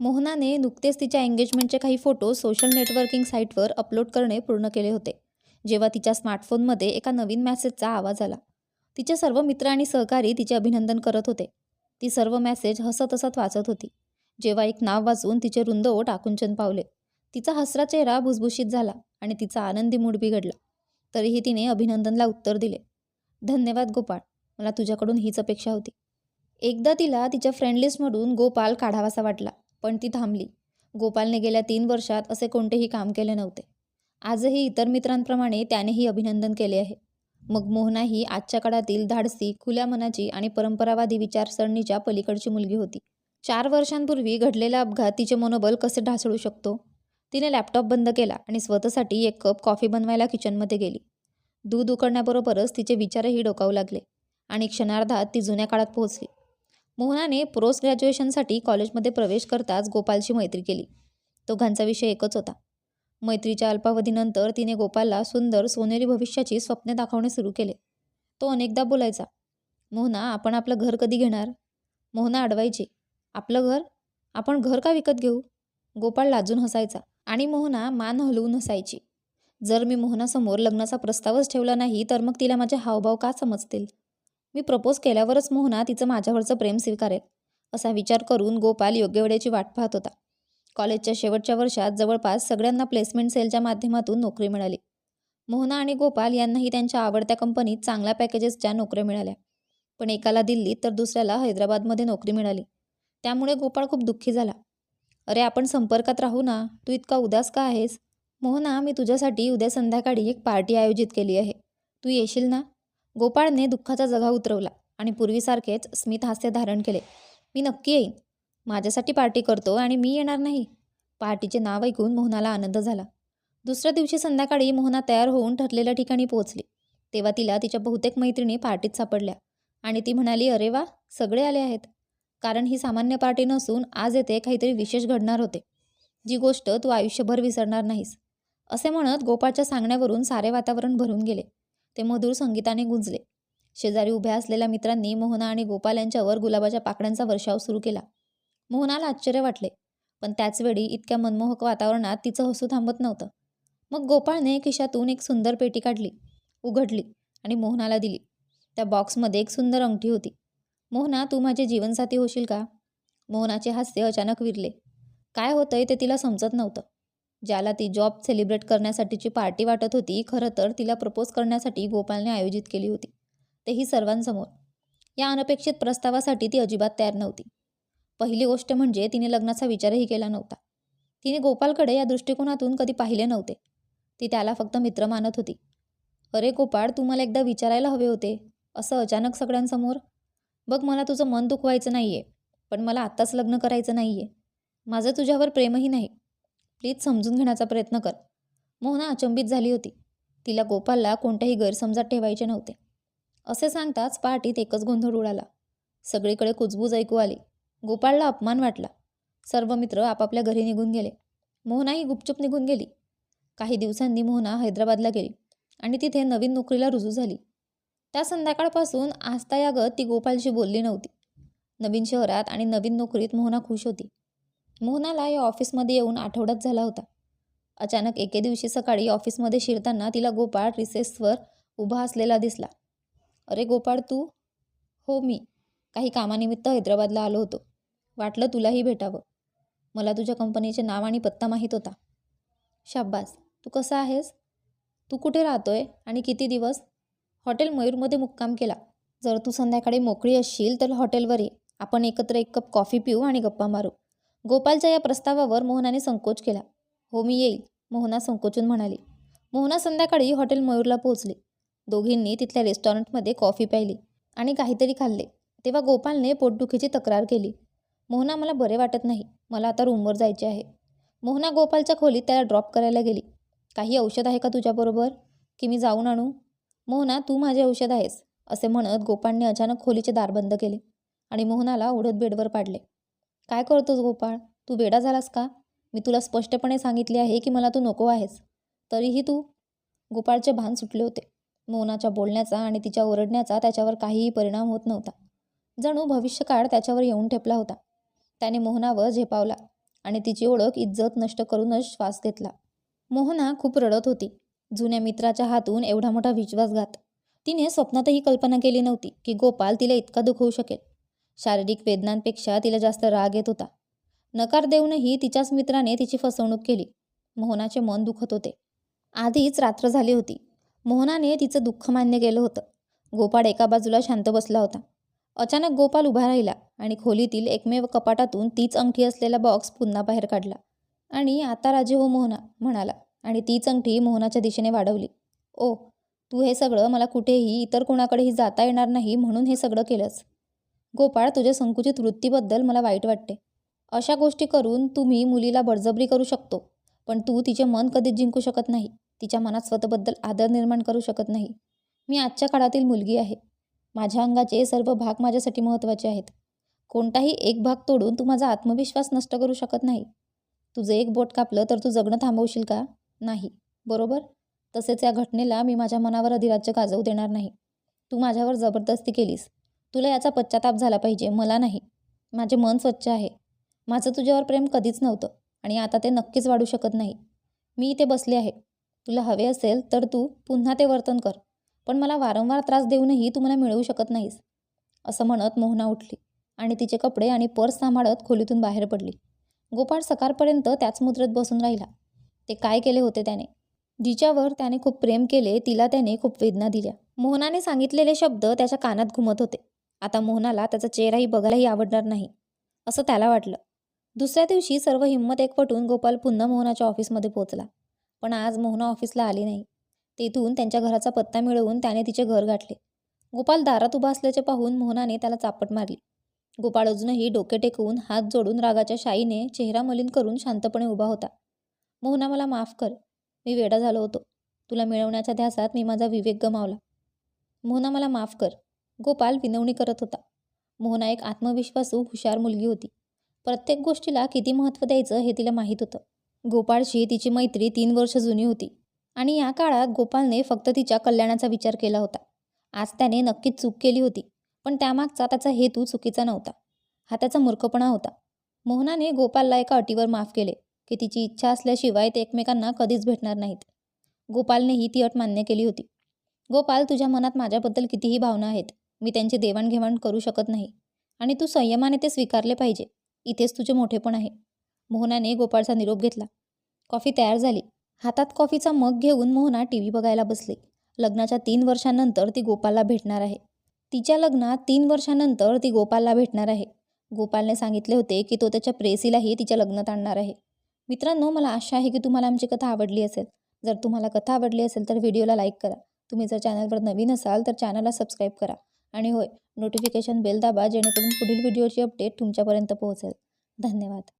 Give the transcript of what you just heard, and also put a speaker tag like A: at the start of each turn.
A: मोहनाने नुकतेच तिच्या एंगेजमेंटचे काही फोटो सोशल नेटवर्किंग साईटवर अपलोड करणे पूर्ण केले होते. जेव्हा तिच्या स्मार्टफोनमध्ये एका नवीन मॅसेजचा आवाज आला. तिचे सर्व मित्र आणि सहकारी तिचे अभिनंदन करत होते. ती सर्व मॅसेज हसत हसत वाचत होती. जेव्हा एक नाव वाचून तिचे रुंद ओट आकुंचन पावले. तिचा हसरा चेहरा भुसभुशीत झाला आणि तिचा आनंदी मूड बिघडला. तरीही तिने अभिनंदनला उत्तर दिले. धन्यवाद गोपाळ. मला तुझ्याकडून हीच अपेक्षा होती. एकदा तिला तिच्या फ्रेंडलिस्टमधून गोपाल काढावासा वाटला. पण ती थांबली. गोपालने गेल्या तीन वर्षात असे कोणतेही काम केले नव्हते. आजही इतर मित्रांप्रमाणे त्यानेही अभिनंदन केले आहे. मग मोहना ही आजच्या काळातील धाडसी खुल्या मनाची आणि परंपरावादी विचारसरणीच्या पलीकडची मुलगी होती. चार वर्षांपूर्वी घडलेला अपघात तिचे मनोबल कसे ढासळू शकतो? तिने लॅपटॉप बंद केला आणि स्वतःसाठी एक कप कॉफी बनवायला किचनमध्ये गेली. दूध उकडण्याबरोबरच तिचे विचारही डोकावू लागले आणि क्षणार्धात ती जुन्या काळात पोहोचली. मोहनाने पोस्ट ग्रॅज्युएशनसाठी कॉलेजमध्ये प्रवेश करताच गोपालची मैत्री केली. दोघांचा विषय एकच होता. मैत्रीच्या अल्पावधीनंतर तिने गोपालला सुंदर सोनेरी भविष्याची स्वप्ने दाखवणे सुरू केले. तो अनेकदा बोलायचा मोहना आपण आपलं घर कधी घेणार? मोहना अडवायची. आपलं घर? आपण घर का विकत घेऊ? गोपाळ लाजून हसायचा आणि मोहना मान हलवून हसायची. जर मी मोहनासमोर लग्नाचा प्रस्तावच ठेवला नाही तर मग तिला माझे हावभाव का समजतील? मी प्रपोज केल्यावरच मोहना तिचं माझ्यावरचं प्रेम स्वीकारेल असा विचार करून गोपाल योग्य वेळेची वाट पाहत होता. कॉलेजच्या शेवटच्या वर्षात जवळपास सगळ्यांना प्लेसमेंट सेलच्या माध्यमातून नोकरी मिळाली. मोहना आणि गोपाल यांनाही त्यांच्या आवडत्या कंपनीत चांगल्या पॅकेजेसच्या नोकऱ्या मिळाल्या. पण एकाला दिल्लीत तर दुसऱ्याला हैदराबादमध्ये नोकरी मिळाली. त्यामुळे गोपाळ खूप दुःखी झाला. अरे आपण संपर्कात राहू ना तू इतका उदास का आहेस? मोहना मी तुझ्यासाठी उद्या संध्याकाळी एक पार्टी आयोजित केली आहे. तू येशील ना? गोपाळने दुःखाचा जगा उतरवला आणि पूर्वीसारखेच स्मित हास्य धारण केले. मी नक्की येईन. माझ्यासाठी पार्टी करतो आणि मी येणार नाही. पार्टीचे नाव ऐकून मोहनाला आनंद झाला. दुसऱ्या दिवशी संध्याकाळी मोहना तयार होऊन ठरलेल्या ठिकाणी पोहोचली. तेव्हा तिला तिच्या बहुतेक मैत्रिणी पार्टीत सापडल्या आणि ती म्हणाली अरे वा सगळे आले आहेत. कारण ही सामान्य पार्टी नसून आज येथे काहीतरी विशेष घडणार होते. जी गोष्ट तू आयुष्यभर विसरणार नाहीस. असे म्हणत गोपाळच्या सांगण्यावरून सारे वातावरण भरून गेले. ते मधुर संगीताने गुंजले. शेजारी उभ्या असलेल्या मित्रांनी मोहना आणि गोपाल यांच्यावर गुलाबाच्या पाकड्यांचा वर्षाव सुरू केला. मोहनाला आश्चर्य वाटले पण त्याचवेळी इतक्या मनमोहक वातावरणात तिचं हसू थांबत नव्हतं. मग गोपाळने खिशातून एक सुंदर पेटी काढली उघडली आणि मोहनाला दिली. त्या बॉक्समध्ये एक सुंदर अंगठी होती. मोहना तू माझे जीवनसाथी होशील का? मोहनाचे हास्य अचानक विरले. काय होतंय ते तिला समजत नव्हतं. ज्याला ती जॉब सेलिब्रेट करण्यासाठीची पार्टी वाटत होती खरं तर तिला प्रपोज करण्यासाठी गोपालने आयोजित केली होती. तेही सर्वांसमोर. या अनपेक्षित प्रस्तावासाठी ती अजिबात तयार नव्हती. पहिली गोष्ट म्हणजे तिने लग्नाचा विचारही केला नव्हता. तिने गोपालकडे या दृष्टिकोनातून कधी पाहिले नव्हते. ती त्याला फक्त मित्र मानत होती. अरे गोपाळ तू मला एकदा विचारायला हवे होते. असं अचानक सगळ्यांसमोर? बघ मला तुझं मन दुखवायचं नाही आहे पण मला आत्ताच लग्न करायचं नाही आहे माझं तुझ्यावर प्रेमही नाही. प्लीज समजून घेण्याचा प्रयत्न कर. मोहना अचंबित झाली होती. तिला गोपालला कोणत्याही गैरसमजात ठेवायचे नव्हते. असे सांगताच पार्टीत एकच गोंधळ उडाला. सगळीकडे कुजबूज ऐकू आली. गोपाळला अपमान वाटला. सर्व मित्र आपापल्या घरी निघून गेले. मोहनाही गुपचूप निघून गेली. काही दिवसांनी मोहना हैदराबादला गेली आणि तिथे नवीन नोकरीला रुजू झाली. त्या संध्याकाळपासून आस्तायागत ती गोपालशी बोलली नव्हती. नवीन शहरात आणि नवीन नोकरीत मोहना खुश होती. मोहनाला या ऑफिसमध्ये येऊन आठवड्यात झाला होता. अचानक एके दिवशी सकाळी ऑफिसमध्ये शिरताना तिला गोपाळ रिसेसवर उभा असलेला दिसला. अरे गोपाळ तू? हो मी. काही कामानिमित्त हैदराबादला आलो होतो. वाटलं तुलाही भेटावं. मला तुझ्या कंपनीचे नाव आणि पत्ता माहीत होता. शाब्बास तू कसा आहेस? तू कुठे राहतोय आणि किती दिवस? हॉटेल मयूरमध्ये मुक्काम केला. जर तू संध्याकाळी मोकळी असशील तर हॉटेलवर ये. आपण एकत्र एक कप कॉफी पिऊ आणि गप्पा मारू. गोपालच्या या प्रस्तावावर मोहनाने संकोच केला. हो मी येईल मोहना संकोचून म्हणाली. मोहना संध्याकाळी हॉटेल मयूरला पोहोचले. दोघींनी तिथल्या रेस्टॉरंटमध्ये कॉफी प्यायली आणि काहीतरी खाल्ले. तेव्हा गोपालने पोटदुखीची तक्रार केली. मोहना मला बरे वाटत नाही. मला आता रूमवर जायचे आहे. मोहना गोपालच्या खोलीत त्याला ड्रॉप करायला गेली. काही औषध आहे का तुझ्याबरोबर? की मी जाऊन आणू? मोहना तू माझे औषध आहेस असे म्हणत गोपाळने अचानक खोलीचे दार बंद केले आणि मोहनाला ओढत बेडवर पाडले. काय करतोस गोपाळ? तू वेडा झालास का? मी तुला स्पष्टपणे सांगितले आहे की मला तू नको आहेस. तरीही तू गोपाळचे भान सुटले होते. मोहनाच्या बोलण्याचा आणि तिच्या ओरडण्याचा त्याच्यावर काहीही परिणाम होत नव्हता. जणू भविष्यकाळ त्याच्यावर येऊन ठेपला होता. त्याने मोहनावर झेपावला आणि तिची ओळख इज्जत नष्ट करूनच श्वास घेतला. मोहना खूप रडत होती. जुन्या मित्राच्या हातून एवढा मोठा विश्वासघात. तिने स्वप्नातही कल्पना केली नव्हती की गोपाल तिला इतका दुखवू शकेल. शारीरिक वेदनांपेक्षा तिला जास्त राग येत होता. नकार देऊनही तिच्याच मित्राने तिची फसवणूक केली. मोहनाचे मन दुखत होते. आधीच रात्र झाली होती. मोहनाने तिचं दुःख मान्य केलं होतं. गोपाळ एका बाजूला शांत बसला होता. अचानक गोपाल उभा राहिला आणि खोलीतील एकमेव कपाटातून तीच अंगठी असलेला बॉक्स पुन्हा बाहेर काढला. आणि आता राजे हो मोहना म्हणाला आणि तीच अंगठी मोहनाच्या दिशेने वाढवली. ओ तू हे सगळं मला कुठेही इतर कोणाकडेही जाता येणार नाही म्हणून हे सगळं केलंस. गोपाळ तुझ्या संकुचित वृत्तीबद्दल मला वाईट वाटते. अशा गोष्टी करून तुम्ही मुलीला बळजबरी करू शकतो पण तू तिचे मन कधीच जिंकू शकत नाही. तिच्या मनात स्वतःबद्दल आदर निर्माण करू शकत नाही. मी आजच्या काळातील मुलगी आहे. माझ्या अंगाचे सर्व भाग माझ्यासाठी महत्त्वाचे आहेत. कोणताही एक भाग तोडून तू माझा आत्मविश्वास नष्ट करू शकत नाही. तुझं एक बोट कापलं तर तू जगणं थांबवशील का? नाही. बरोबर? तसेच या घटनेला मी माझ्या मनावर अधिराज्य गाजवू देणार नाही. तू माझ्यावर जबरदस्ती केलीस. तुला याचा पश्चाताप झाला पाहिजे मला नाही. माझे मन स्वच्छ आहे. माझं तुझ्यावर प्रेम कधीच नव्हतं आणि आता ते नक्कीच वाढू शकत नाही. मी इथे बसले आहे. तुला हवे असेल तर तू पुन्हा ते वर्तन कर पण मला वारंवार त्रास देऊनही तू मला मिळवू शकत नाहीस असं म्हणत मोहना उठली आणि तिचे कपडे आणि पर्स सांभाळत खोलीतून बाहेर पडली. गोपाळ सकाळपर्यंत त्याच मुद्रेत बसून राहिला. ते काय केले होते त्याने? जिच्यावर त्याने खूप प्रेम केले तिला त्याने खूप वेदना दिल्या. मोहनाने सांगितलेले शब्द त्याच्या कानात घुमत होते. आता मोहनाला त्याचा चेहराही बघायलाही आवडणार नाही असं त्याला वाटलं. दुसऱ्या दिवशी सर्व हिंमत एकवटून गोपाल पुन्हा मोहनाच्या ऑफिसमध्ये पोहोचला. पण आज मोहना ऑफिसला आली नाही. तेथून त्यांच्या घराचा पत्ता मिळवून त्याने तिचे घर गाठले. गोपाल दारात उभा असल्याचे पाहून मोहनाने त्याला चापट मारली. गोपाळ अजूनही डोके टेकवून हात जोडून रागाच्या शाईने चेहरा मलिन करून शांतपणे उभा होता. मोहना मला माफ कर. मी वेडा झालो होतो. तुला मिळवण्याच्या ध्यासात मी माझा विवेक गमावला. मोहना मला माफ कर. गोपाल विनवणी करत होता. मोहना एक आत्मविश्वासू हुशार मुलगी होती. प्रत्येक गोष्टीला किती महत्त्व द्यायचं हे तिला माहीत होतं. गोपाळशी तिची मैत्री तीन वर्ष जुनी होती आणि या काळात गोपालने फक्त तिच्या कल्याणाचा विचार केला होता. आज त्याने नक्कीच चूक केली होती पण त्यामागचा त्याचा हेतू चुकीचा नव्हता. हा त्याचा मूर्खपणा होता. मोहनाने गोपालला एका अटीवर माफ केले की तिची इच्छा असल्याशिवाय ते एकमेकांना कधीच भेटणार नाहीत. गोपालनेही ती अट मान्य केली होती. गोपाल तुझ्या मनात माझ्याबद्दल कितीही भावना आहेत मी त्यांची देवाणघेवाण करू शकत नाही. आणि तू संयमाने ते स्वीकारले पाहिजे. इथेच तुझे मोठेपण आहे. मोहनाने गोपाळचा निरोप घेतला. कॉफी तयार झाली. हातात कॉफीचा मग घेऊन मोहना टी व्ही बघायला बसली. लग्नाच्या तीन वर्षांनंतर ती गोपालला भेटणार आहे. तिच्या लग्नात तीन वर्षांनंतर ती गोपालला भेटणार आहे. गोपालने सांगितले होते की तो त्याच्या प्रेसीलाही तिच्या लग्नात आणणार आहे. मित्रांनो मला आशा आहे की तुम्हाला आमची कथा आवडली असेल. जर तुम्हाला कथा आवडली असेल तर व्हिडिओला लाईक करा. तुम्ही जर चॅनलवर नवीन असाल तर चॅनलला सबस्क्राईब करा. आणि होय नोटिफिकेशन बेल दाबा जेणेकरून पुढील व्हिडिओची अपडेट तुमच्यापर्यंत पोहोचेल. धन्यवाद.